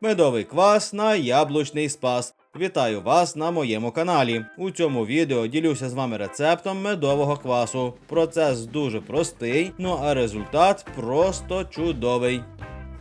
Медовий квас на яблучний спас. Вітаю вас на моєму каналі. У цьому відео ділюся з вами рецептом медового квасу. Процес дуже простий, ну а результат просто чудовий.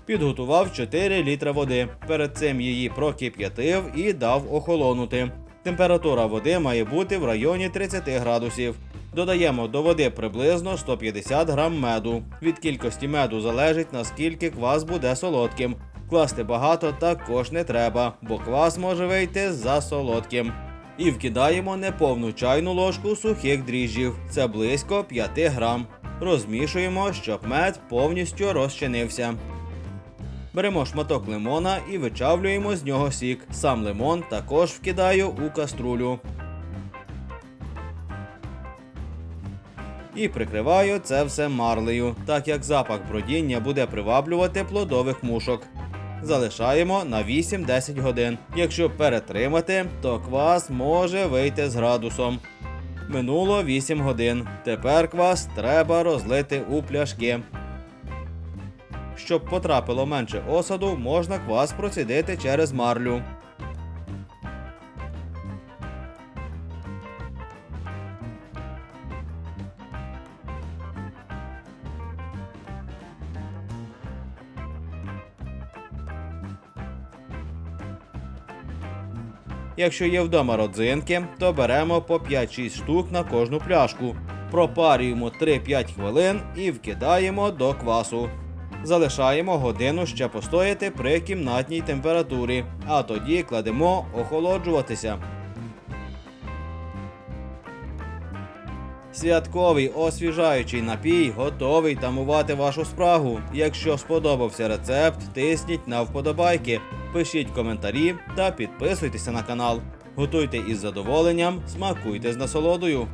Підготував 4 літри води. Перед цим її прокип'ятив і дав охолонути. Температура води має бути в районі 30 градусів. Додаємо до води приблизно 150 грам меду. Від кількості меду залежить наскільки квас буде солодким. Класти багато також не треба, бо квас може вийти за солодким. І вкидаємо неповну чайну ложку сухих дріжджів. Це близько 5 грам. Розмішуємо, щоб мед повністю розчинився. Беремо шматок лимона і вичавлюємо з нього сік. Сам лимон також вкидаю у каструлю. І прикриваю це все марлею, так як запах бродіння буде приваблювати плодових мушок. Залишаємо на 8-10 годин. Якщо перетримати, то квас може вийти з градусом. Минуло 8 годин. Тепер квас треба розлити у пляшки. Щоб потрапило менше осаду, можна квас процідити через марлю. Якщо є вдома родзинки, то беремо по 5-6 штук на кожну пляшку. Пропарюємо 3-5 хвилин і вкидаємо до квасу. Залишаємо годину ще постояти при кімнатній температурі, а тоді кладемо охолоджуватися. Святковий освіжаючий напій готовий тамувати вашу спрагу. Якщо сподобався рецепт, тисніть на вподобайки, пишіть коментарі та підписуйтеся на канал. Готуйте із задоволенням, смакуйте з насолодою.